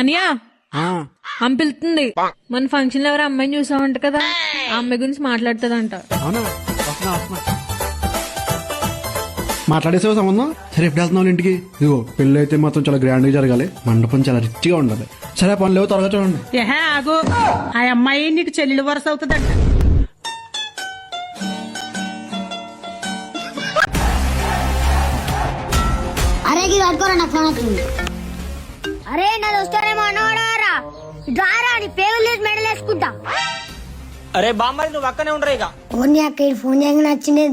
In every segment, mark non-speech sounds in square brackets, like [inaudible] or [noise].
అనియా? అమ్మ పిలుతుంది. మన ఫంక్షన్లో ఎవరు అమ్మాయిని చూసామంట కదా? ఆ అమ్మాయి గురించి మాట్లాడుతుందంట. అవునా? వస్తున్నా వస్తున్నా. మాట్లాడేసావు సంబంధం? సరే ఎప్పుడు వెళ్తున్నావు వాళ్ళ ఇంటికి? ఇదిగో పెళ్ళి అయితే మాత్రం చాలా గ్రాండ్గా జరగాలి. మండపం చాలా రిచ్గా ఉండాలి. సరే పని లేవు త్వరగా చూడండి. ఏహే ఆగు. ఆ అమ్మాయి నీకు చెల్లెలు వరుస అవుతుందంట. అరే ఇది పట్టుకోరా నా ఫోన్ వచ్చింది అరే వస్తారేమో అన్నవాడారా రారా నీ పేగులు అరే బామ్మారి నువ్వు అక్కనే ఉండరు ఇక? ఫోన్ అక్క ఈ ఫోన్ చేయగానే నచ్చింది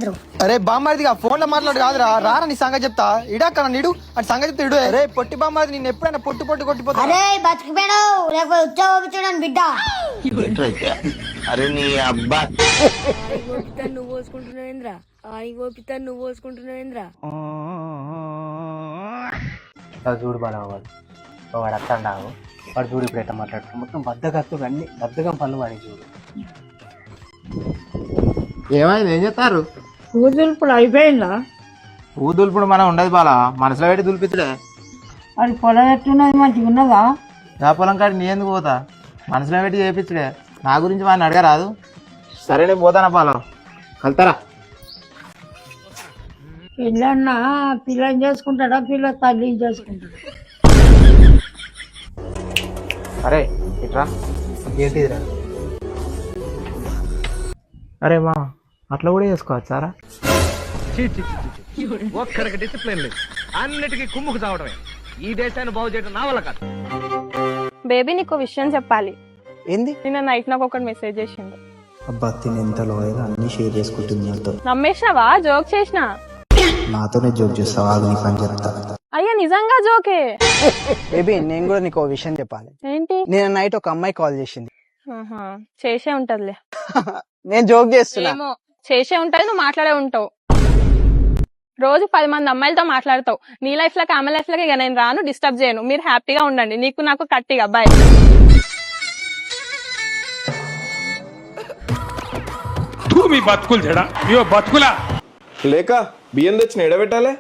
అరే బామ్మారిదిగా ఫోన్లో మాట్లాడు కాదురా. రారా నీ సంగతి చెప్తా. ఇడాక నీడు అని సంగతి చెప్తా ఇడు అరే పొట్టి బామ్మారి నేను ఎప్పుడైనా పొట్టి పొట్టి కొట్టిపోతా. అరే బతికిపోయావు లేకపోతే చూడండి బిడ్డ. అరే నీ అబ్బా. నువ్వు పోసుకుంటున్నావేంద్రా ఆయి గోపిత నువ్వు పోసుకుంటున్నావేంద్రా వాడు చూడు బాగా వాడు అత్తండావు. వాడు చూడు ఇప్పుడు ఎట్లా మాట్లాడుతున్నాడు. మొత్తం బద్దగత్తు అన్ని బద్దగం పనులు వాడి చూడు. ఏమైంది? ఏం చేస్తారు? ఇప్పుడు అయిపోయిందా? పువ్వు దులుపుడు మనం ఉండదు బాలా. మనసులో పెట్టి దులిపితుడే అది పొలం ఎట్టున్నది? మంచిగా ఉన్నదా? నా పొలం కాడి నీ ఎందుకు పోతా? మనసులో పెట్టి చేపించుడే నా గురించి వాడిని అడగరాదు. సరే నేను పోతానా పాలం కలుతారా? పిల్లన్న పిల్లని చేసుకుంటాడా? పిల్ల తల్లి చేసుకుంటాడా? అరే ఇట్రా. ఏంటిదిరా? అరే మా అట్లా కూడా చేసుకోవచ్చారా ఒక్కడికి డిసిప్లిన్ లేదు. అన్నిటికీ కుమ్ముకు చావడమే ఈ దేశాన్ని బాగు చేయడం నా వల్ల కాదు. బేబీ నీకు విషయం చెప్పాలి. ఏంది? నిన్న నైట్ నాకు ఒకటి మెసేజ్ చేసిండు. అబ్బా తిని ఎంత లోయల్ అన్ని షేర్ చేసుకుంటుంది నాతో. నమ్మేసినావా? జోక్ చేసిన? నాతోనే జోక్ చేస్తావా? నీ పని చెప్తా. అయ్యా నిజంగా జోకే? బేబీ నేను కూడా నీకు ఒక విషయం చెప్పాలి. ఏంటి? నేను నైట్ ఒక అమ్మాయి కాల్ చేసింది. ఆహా, చేసే ఉంటదిలే. [laughs] నేను జోక్ చేస్తున్నా. ఏమో చేసే ఉంటది నువ్వు మాట్లాడే ఉంటావు. రోజు పది మంది అమ్మాయిలతో మాట్లాడతావు. నీ లైఫ్లోకి ఆమె లైఫ్లోకి ఇక నేను రాను డిస్టర్బ్ చేయను. మీరు హ్యాపీగా ఉండండి. నీకు నాకు కట్టిగా బాయ్. మీ బతుకులు చెడా బతుకులా. లేక బియ్యం తెచ్చిన ఎడబెట్టాలి?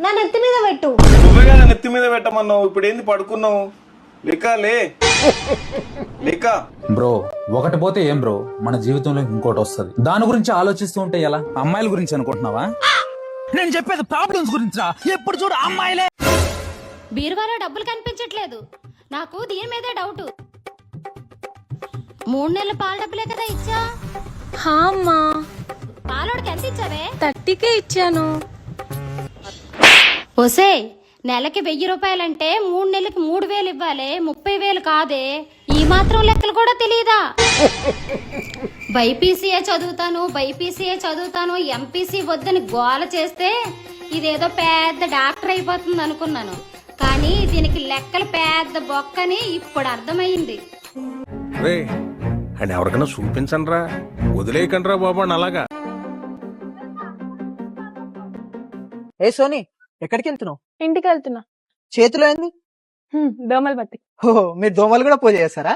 నా నెత్తి మీద పెట్టు. నువ్వే కదా నెత్తి మీద పెట్టమన్నావు? ఇప్పుడు ఏంది పడుకున్నావు? లేక లే. లేక. బ్రో ఒకటి పోతే ఏం బ్రో? మన జీవితంలో ఇంకోటి వస్తుంది. దాని గురించి ఆలోచిస్తూ ఉంటే ఎలా? అమ్మాయిల గురించి అనుకుంటున్నావా? నేను చెప్పేది ప్రాబ్లమ్స్ గురించి ఎప్పుడు చూడు అమ్మాయిలే. బీరువాలో డబ్బులు కనిపించట్లేదు. నాకు దీని మీదే డౌట్ మూడు నెలల పాల డబ్బులే కదా ఇచ్చా? హా అమ్మా. పాలోడికి ఎంత ఇచ్చావే? థర్టీకే ఇచ్చాను. ఒసే నెలకి వెయ్యి రూపాయలంటే మూడు నెలలకి మూడు వేలు ఇవ్వాలి ముప్పై వేలు కాదే. ఈ మాత్రం లెక్కలు కూడా తెలియదా [laughs] బైపీసీఏ చదువుతాను బైపీసీఏ చదువుతాను ఎంపీసీ వద్దని గోల చేస్తే ఇదేదో పెద్ద డాక్టర్ అయిపోతుంది అనుకున్నాను. కానీ దీనికి లెక్కలు పెద్ద బొక్కని ఇప్పుడు అర్థమైంది అని ఎవరికైనా చూపించండి రా వదిలేయకండి రా బాబు అలాగా. ఏ సోనీ ఎక్కడికి వెళ్తున్నావు ఇంటికి వెళ్తున్నా చేతిలో ఏంది? హ్మ్, దోమలు బత్తి. ఓ మీరు దోమలు కూడా పూజ చేస్తారా?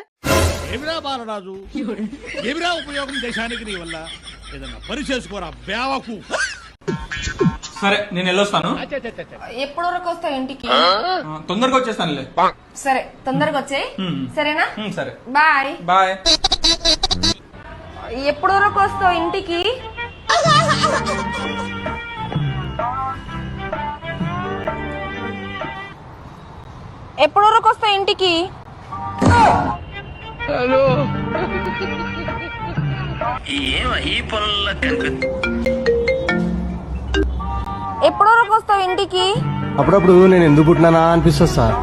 ఏమిరా బాలరాజు? ఏమిరా ఉపయోగం దేశానికి నీ వల్ల? ఏదన్నా పని చేసుకోరా బేవకు సరే నేను వెళ్ళొస్తాను. ఎప్పటి వరకు వస్తావు ఇంటికి? తొందరగా వచ్చేస్తానులే. సరే తొందరగా వచ్చే. సరేనా? సరే. బాయ్. బాయ్. ఎప్పటి వరకు వస్తావు ఇంటికి? ఎప్పటి వరకు వస్తావు ఇంటికి ఎప్పటి వరకు వస్తావు ఇంటికి? అప్పుడప్పుడు నేను ఎందుకు పుట్టినానా అనిపిస్తుంది సార్.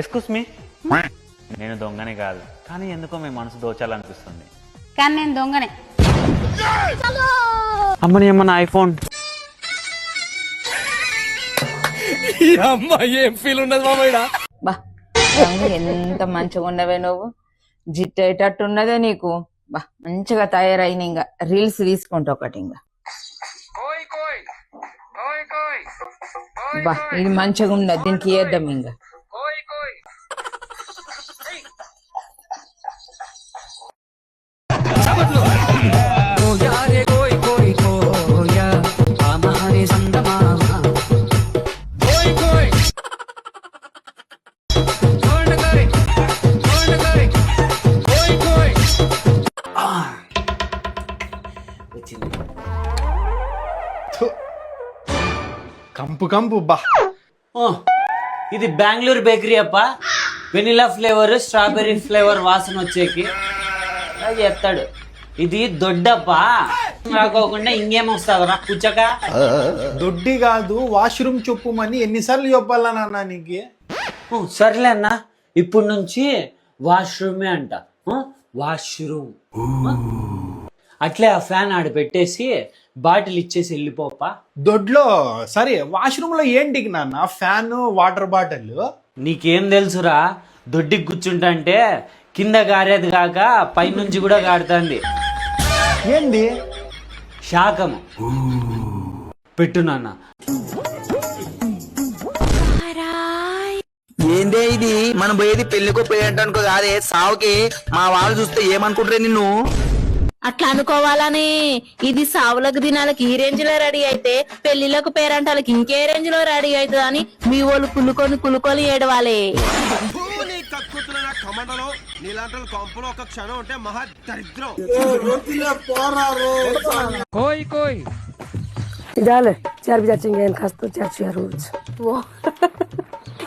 ఎక్స్క్యూస్ మీ నేను దొంగనే కాదు. కానీ ఎందుకో మీ మనసు దోచాలనిపిస్తుంది. కానీ నేను దొంగనే. అమ్మని అమ్మ ఐఫోన్ ఏం ఫీల్ మామయ్య బా ఎంత మంచిగా ఉండవే నువ్వు. జిట్టు అయ్యేటట్టు ఉన్నదే నీకు. బా మంచిగా తయారైన ఇంకా రీల్స్ తీసుకుంటా ఒకటి ఇంకా బా ఇది మంచిగా ఉన్నది దీనికి వేద్దాం ఇంకా వచ్చింది. కంపు కంపు బా. ఇది బెంగళూరు బేకరీ అప్ప. వెనిలా ఫ్లేవర్ స్ట్రాబెర్రీ ఫ్లేవర్ వాసన వచ్చేకి. అలా ఇది దొడ్డప్ప. రాకోకుండా ఇంకేం వస్తుందిరా పుచ్చక? దొడ్డి కాదు వాష్రూమ్ చెప్పుమని ఎన్నిసార్లు చెప్పాలా నాన్న నీకు? సర్లే అన్న. ఇప్పుడు నుంచి వాష్రూమే అంట. వాష్రూమ్. అట్లే ఆ ఫ్యాన్ ఆడ పెట్టేసి బాటిల్ ఇచ్చేసి వెళ్ళిపోపా. దొడ్లో సరే వాష్రూమ్లో ఏంటి నాన్న? Fan water bottle? నీకేం తెలుసురా? దొడ్డికి కూర్చుంటంటే కింద గారేది కాక పైనుంచి కూడా గాడుతుంది ఏంది? శాకము పెట్టు నాన్న. ఏందే ఇది? మనం పోయేది పెళ్ళికో పోయేటానికో కాదే. సావుకి మా వాళ్ళు చూస్తే ఏమనుకుంటారే నిన్ను? అట్లా అనుకోవాలని. ఇది సావులకు దినాలకి ఈ రేంజ్లో రెడీ అయితే పెళ్ళిలకు పేరంటాలకి ఇంకే రేంజ్లో రెడీ అవుతుంది అని మీ వాళ్ళు కులుకొని కులుకొని ఏడవాలి.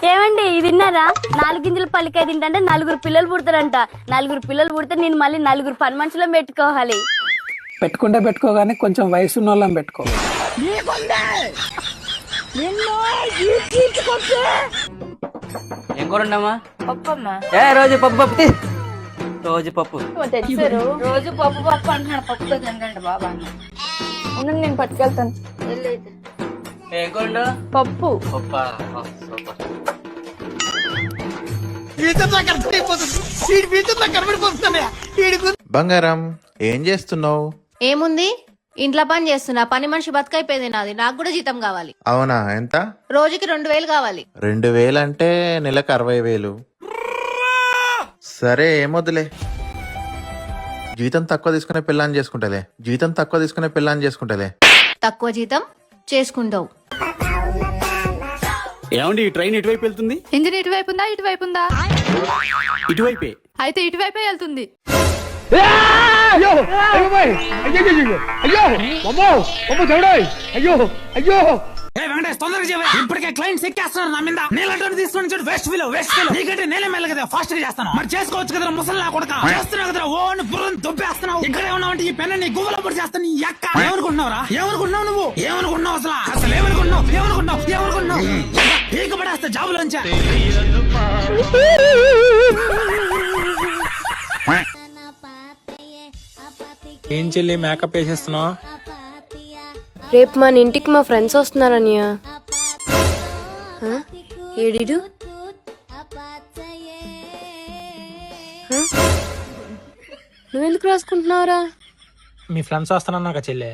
ఏమండి ఇది విన్నారా నాలుగు గింజలు పల్లికాయ తింటే నలుగురు పిల్లలు పుడతారంట. నలుగురు పిల్లలు పుడితే నేను మళ్ళీ నలుగురు పని మనుషులను పెట్టుకోవాలి. పెట్టుకుంటే పెట్టుకోగానే కొంచెం వయసు ఉన్న వాళ్ళని పెట్టుకో ఏం కూరండమ్మా ఏ రోజు పప్పు పప్పు. రోజు పప్పు. రోజు పప్పు పప్పు అంటున్నాడు. పప్పుతో తింటండి బాబా ఉండండి, నేను పట్టుకెళ్తాను. ఏం పప్పు. పప్పా బంగారం ఏం చేస్తున్నావు? ఏముంది? ఇంట్లో పని చేస్తున్నా. పని మనిషి బతుకైపోయింది నాది. నాకు కూడా జీతం కావాలి. అవునా? ఎంత? రోజుకి రెండు వేలు కావాలి. రెండు వేలు అంటే నెలకు అరవై వేలు. సరే ఏమొద్దులే. జీతం తక్కువ తీసుకునే పిల్లని చేసుకుంటలే. జీతం తక్కువ తీసుకునే పిల్లని చేసుకుంటలే. తక్కువ జీతం చేసుకుంటావు. ఏమండి ఈ ట్రైన్ ఎటువైపు వెళ్తుంది ఇంజిన్ ఇటువైపు ఉందా ఇటువైపు ఉందా ఇటువైపే అయితే ఇటువైపే వెళ్తుంది ఏ వెంకటేష్ తొందరగా చేయవా. ఇప్పటికే క్లయింట్స్ ఎక్కేస్తున్నారు నా మీద. నీళ్ళంటే తీసుకొని చూడు వేస్ట్ ఫీల్ వేస్ట్ ఫీల్ నీకంటే నేనే మెల్ల కదా ఫాస్ట్గా చేస్తాను. మరి చేసుకోవచ్చు కదా ముసలి నా కొడక. చేస్తున్నావు కదా ఓ అని బుర్రని దొబ్బేస్తున్నావు. ఇక్కడే ఉన్నావంటే ఈ పెన్న నీ గువ్వలో పడి చేస్తాను నీ ఎక్క ఏమనుకుంటున్నావురా? ఏమనుకుంటున్నావు నువ్వు? ఏమనుకుంటున్నావు అసలు? అసలు ఏమనుకుంటున్నావు? ఏమనుకుంటున్నావు? ఏమనుకుంటున్నావు? పీక పడేస్తా జాబులోంచా ఏం చెల్లి మేకప్ వేసేస్తున్నావు? రేపు మన ఇంటికి మా ఫ్రెండ్స్ వస్తున్నారనియా. ఏడిడు? నువ్వెందుకు రాసుకుంటున్నావురా? మీ ఫ్రెండ్స్ వస్తానన్నాక చెల్లె.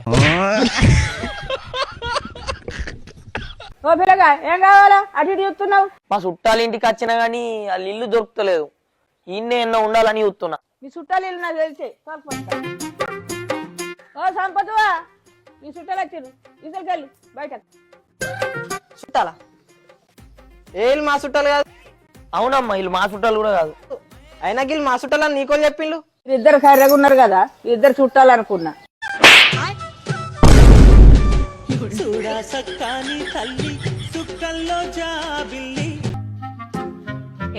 ఓ పిల్లగా ఏం కావాలా? అటు ఇటు చూస్తున్నావు? మా చుట్టాల ఇంటికి వచ్చినా గానీ వాళ్ళ ఇల్లు దొరుకుతలేదు. ఈయన్నే ఎన్నో ఉండాలని చూస్తున్నా. మీ చుట్టాలు ఇల్లు నాకు తెలిసి. ఓ సంపతువా? మీ చుట్టాలు వచ్చారు. తీసుకెళ్ళు బయట చుట్టాలా? ఏళ్ళు మా చుట్టాలు కాదు? అవునమ్మా వీళ్ళు మా చుట్టాలు కూడా కాదు. అయినా వీళ్ళు మా చుట్టాలని నీకో చెప్పిండు ఇద్దరు కర్రెగా ఉన్నారు కదా ఇద్దరు చుట్టాలు అనుకున్నా.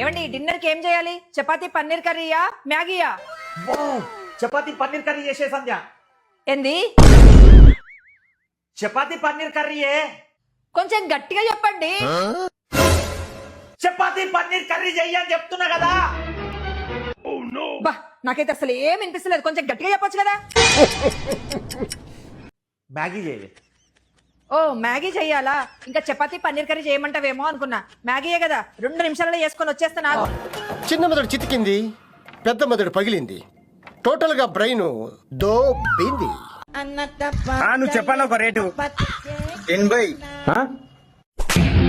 ఏమండి డిన్నర్కి ఏం చేయాలి? చపాతీ పన్నీర్ కర్రీయా మ్యాగీయా? చపాతి పన్నీర్ కర్రీ చేసే సంధ్య. ఏంది? చపాతి పన్నీర్ కర్రీయే. కొంచెం గట్టిగా చెప్పండి. చపాతి పన్నీర్ కర్రీ చెయ్యని చెప్తున్నా కదా. బా నాకైతే అసలు ఏం వినిపిస్తలేదు. కొంచెం గట్టిగా చెప్పొచ్చు కదా? మ్యాగీ చేయాలి ఓ మ్యాగీ చెయ్యాలా? ఇంకా చపాతీ పన్నీర్ కర్రీ చేయమంటావేమో అనుకున్నా. మ్యాగీయే కదా. రెండు నిమిషాలలో చేసుకొని వచ్చేస్తా చిన్న మెదడు చితికింది పెద్ద మెదడు పగిలింది. టోటల్గా బ్రెయిన్ దోబింది నువ్వు చెప్పాలి ఒక రేటు? ఎనభై.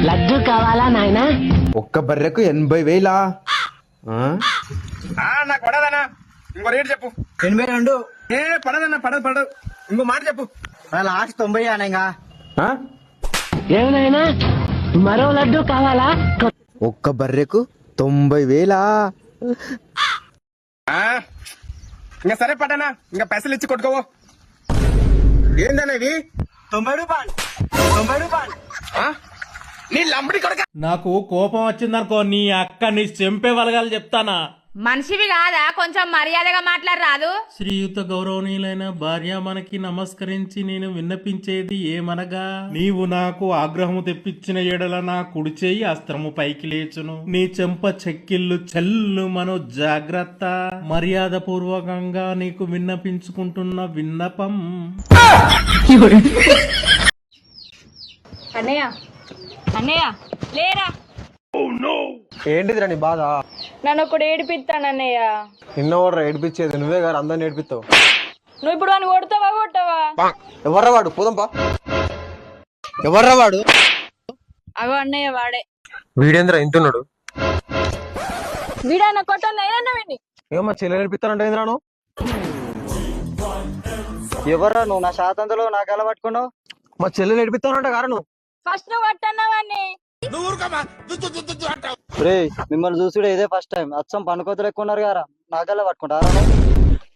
లడ్డు కావాలా నాయనా? ఒక్క బర్రెకు ఎనభై వేలా? ఆ, నాకు పడదనా ఇంకో రేటు చెప్పు. ఎనభై రెండు. ఏ పడదన్నా పడదు పడదు. ఇంకో మాట చెప్పు. లాస్ట్ తొంభై అనగా ఏమైనా మరో లడ్డు కావాలా? ఒక్క బర్రెకు తొంభై వేలా? ఆ, ఇంకా సరే పడనా ఇంకా పైసలు ఇచ్చి కొట్టుకోవో ఏందన్నా ఇది తొంభై రూపాయలు. తొంభై రూపాయలు. నాకు కోపం వచ్చిందనుకో నీ అక్క నీ చెంపే వలగాలి చెప్తానా? మనిషివి కాదా? కొంచెం మర్యాదగా మాట్లాడరాదు. శ్రీయుత గౌరవనీయులైన భార్య మనకి నమస్కరించి నేను విన్నపించేది ఏమనగా? నీవు నాకు ఆగ్రహము తెప్పించిన ఎడల నా కుడి చేయి అస్త్రము పైకి లేచును. నీ చెంప చెక్కిళ్ళు చెల్లు మను జాగ్రత్త మర్యాద పూర్వకంగా నీకు విన్నపించుకుంటున్న విన్నపం. అన్నయ్య అన్నయ్య లేరా? ఏంటిదిరా నీ బాధ? నన్ను ఒకడు ఏడిపిస్తాను అన్నయ్య నిన్న ఓడరా ఏడిపించేది నువ్వే గారు అందరిని ఏడిపిస్తావు. నువ్వు ఇప్పుడు వాడిని కొడతావా కొట్టవా? ఎవర్రా వాడు? పోదంపా ఎవర్రా వాడు? అగో అన్నయ్య వాడే. వీడేంద్ర ఇంతున్నాడు? వీడన్న కొట్టన్న ఏదన్నా ఏమో మా చెల్లెలు ఏడిపిస్తానంటే ఏంద్రా నువ్వు? ఎవర్రా నువ్వు? నా శాతంతలో నాకు ఎలా పట్టుకున్నావు? మా చెల్లెలు ఏడిపిస్తానంట కారా నువ్వు? ఫస్ట్ నువ్వు కొట్టన్నావని రే మిమ్మల్ని చూసుడే ఇదే ఫస్ట్ టైం అచ్చం పనుకోతలు ఎక్కువ ఉన్నారు కదా నాకల్లా పట్టుకుంటారా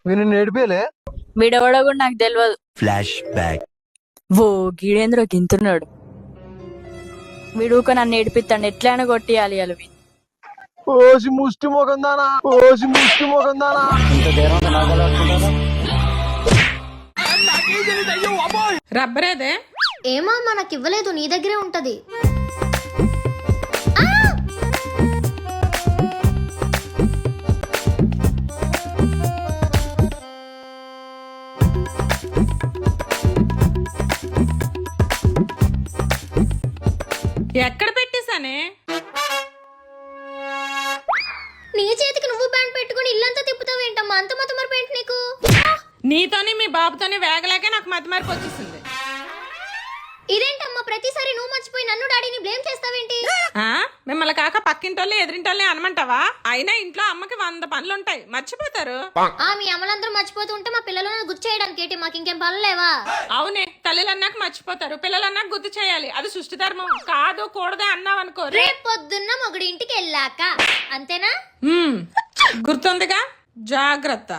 వీళ్ళు నేడిపోయలే వీడెవడో కూడా నాకు తెలియదు ఫ్లాష్ బ్యాక్ ఓ గీడేంద్ర గింతున్నాడు. వీడు ఊక నన్ను ఏడిపిస్తాడు ఎట్లయినా కొట్టియాలి అలవి. ఓసి ముష్టి మోకందానా ఓసి ముష్టి మోకందానా రబ్బరేదే? ఏమో మనకి ఇవ్వలేదు నీ దగ్గరే ఉంటది. ప్రతిసారి నువ్వు మర్చిపోయి నన్ను డాడీని బ్లేమ్ చేస్తావేంటి? ఆ? మిమ్మల్ని కాక పక్కింటోళ్ళని ఎదిరింటోళ్ళని అనమంటావా? అయినా ఇంట్లో అమ్మకి వంద పనులు ఉంటాయి మర్చిపోతారు? ఆ మీ అమ్మలందరూ మర్చిపోతూ ఉంటే మా పిల్లలను గుర్తు చేయడానికి ఏంటి? మాకు ఇంకేం పనులు లేవా? అవునే తల్లిలన్నాక మర్చిపోతారు. పిల్లలన్నాక గుర్తు చేయాలి. అది సృష్టి ధర్మం. కాదు కూడదే అన్నావు అనుకో రేపు పొద్దున్న మొగుడి ఇంటికి వెళ్ళాక. అంతేనా? గుర్తుందిగా? జాగ్రత్త.